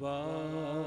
Wow.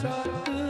सत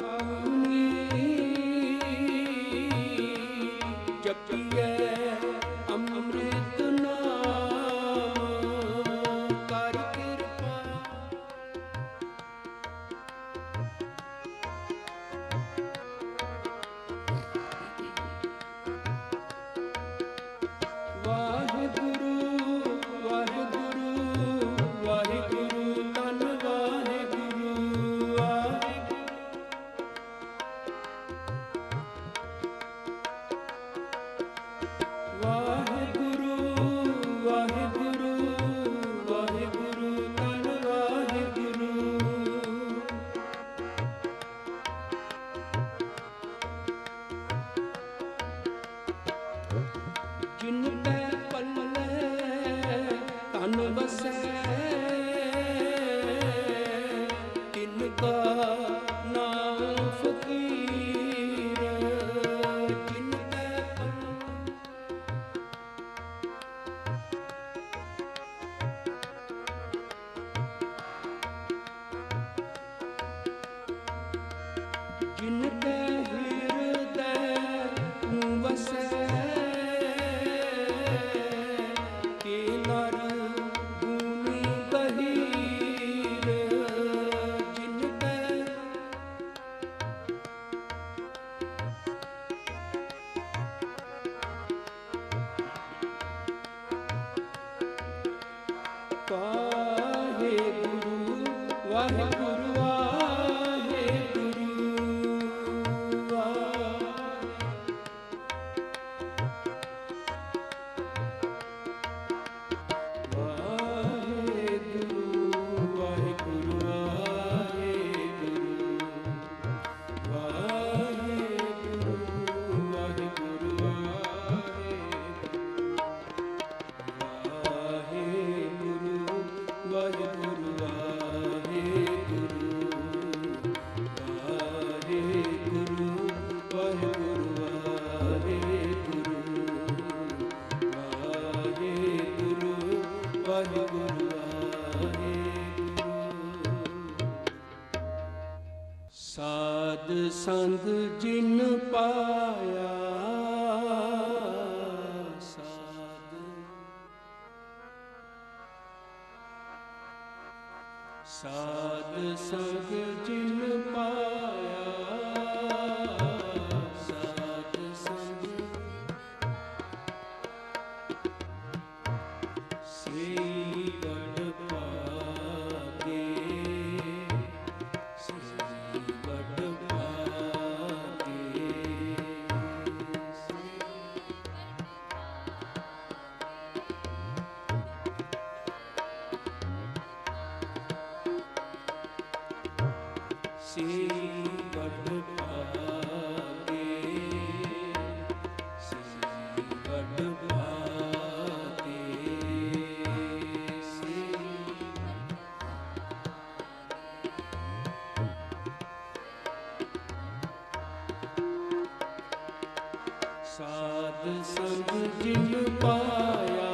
Oh. Never of say. ਸਾਧ ਸੰਗ ਜਿਨ ਪਾ ਸਾਧ ਸੰਗ ਜਿਨ ਪਾਇਆ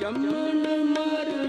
ચમન મારું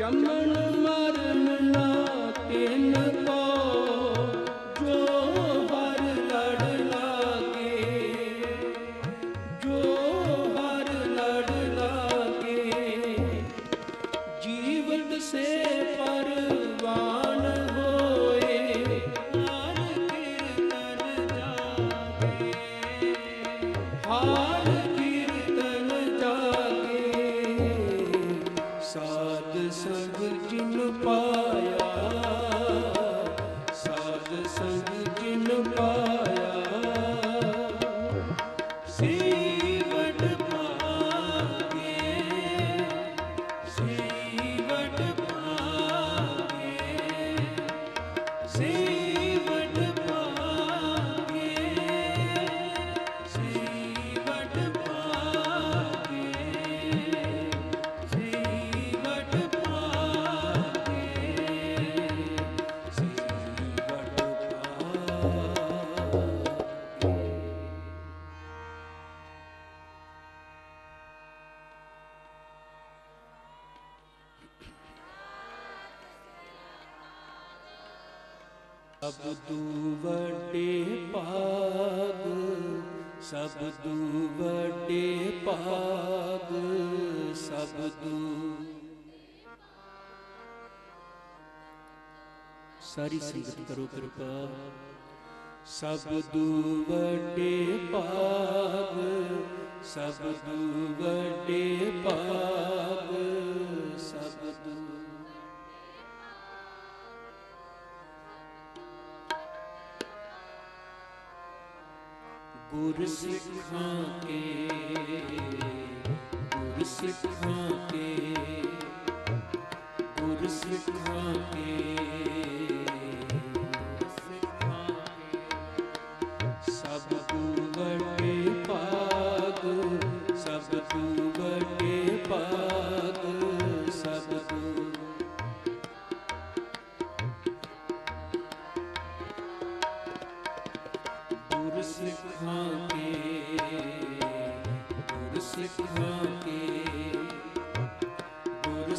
ಚಮಣ ਸਭ ਦੂ ਵੱਡੇ ਪਾਗ ਸਭ ਦੂ ਵੱਡੇ ਭਾਗ, ਸਭ ਦੂ ਸਾਰੀ ਸੰਗਤ ਕਰੋ ਕਿਰਪਾ। ਸਭ ਦੂ ਵੱਡੇ ਭਾਗ, ਸਭ ਦੂ ਵੱਡੇ ਪਾਗ ਸਭ ਦੂ ਗੁਰ ਸਿੱਖਾਂ ਕੇ ਗੁਰ ਸਿੱਖਾਂ ਕੇ ਗੁਰ ਸਿੱਖਾਂ ਕੇ।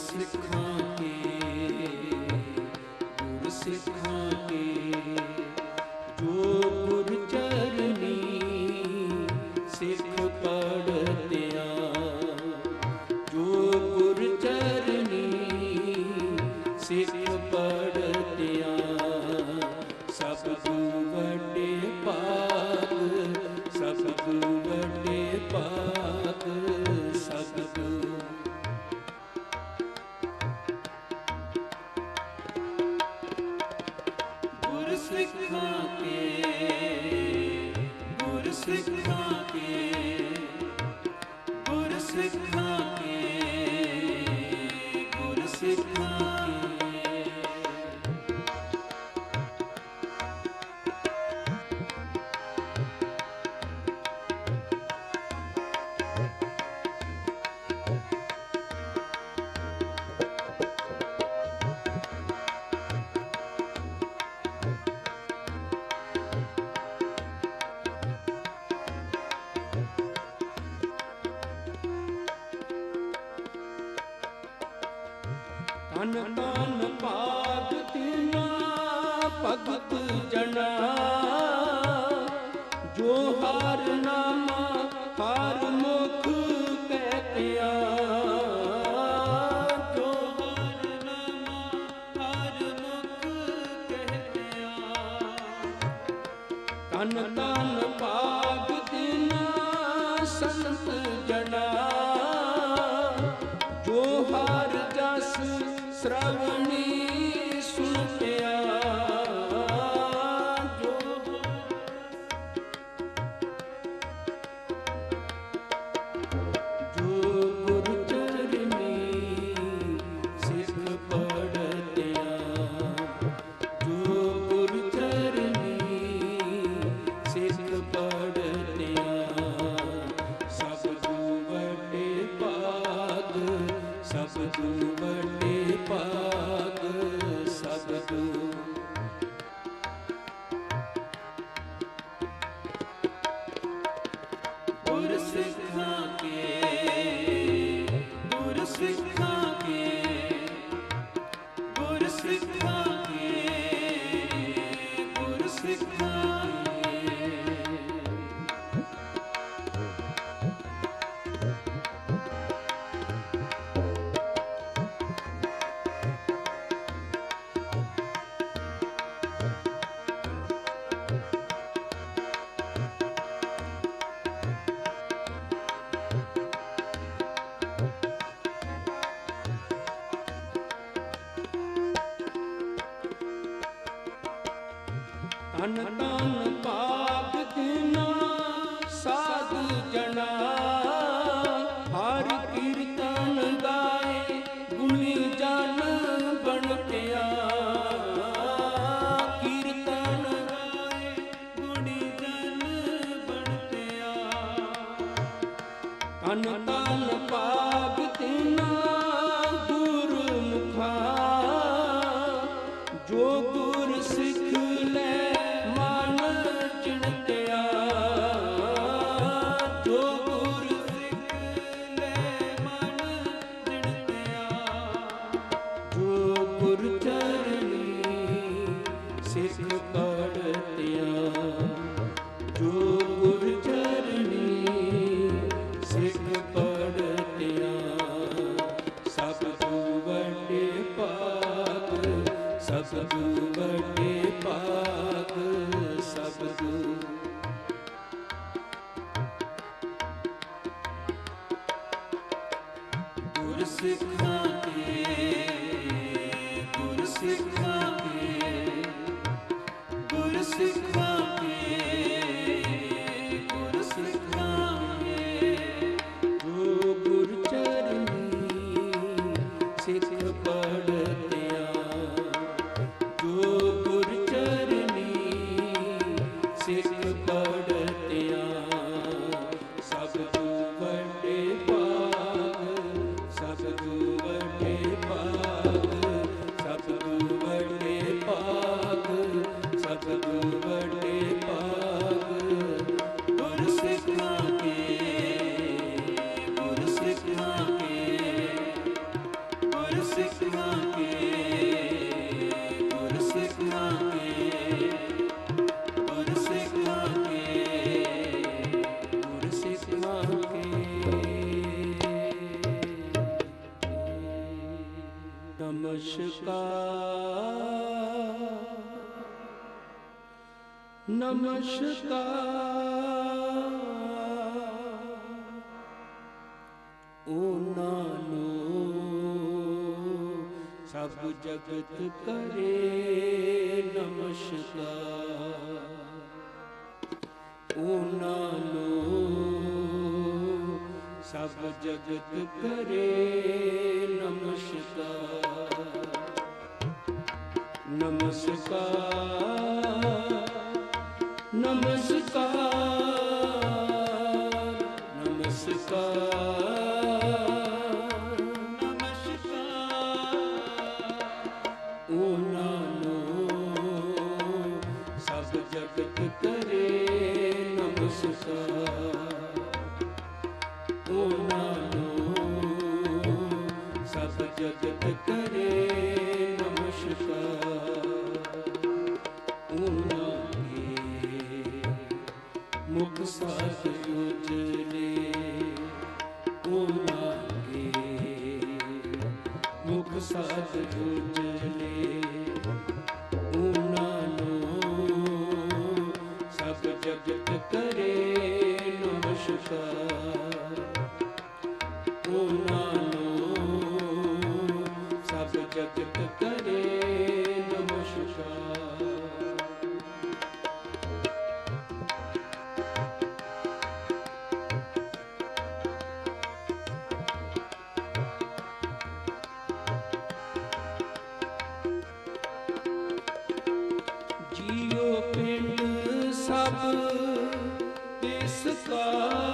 ਸਿੱਖਾਂ ਕੇ ਸਿੱਖ ਦੁਹਾਰ ਜਸ ਸ਼੍ਰਵਣੀ ਮਨ ਤਨ ਪਾ ਨਮਸਕਾਰ ਨਮਸਕਾਰ ਜਗਤ ਕਰੇ ਨਮਸਕਾਰ ਉਹਨਾਂ ਨੂੰ ਸਭ ਜਗਤ ਕਰੇ ਨਮਸਕਾਰ। ਨਮਸਕਾਰ। ਨਮਸਕਾਰ। ਜਗਤ ਕਰੇ ਨਮਸਕਾਰ ਉਹਨਾਂ ਹੀ ਮੁਖ ਸਾਥ ਉਜਲੇ ਉਹਨਾਂ ਹੀ ਮੁਖ ਸਾਥ ਉਜਲੇ ਪ੍ਰਭ ਤਿਸ ਕਾ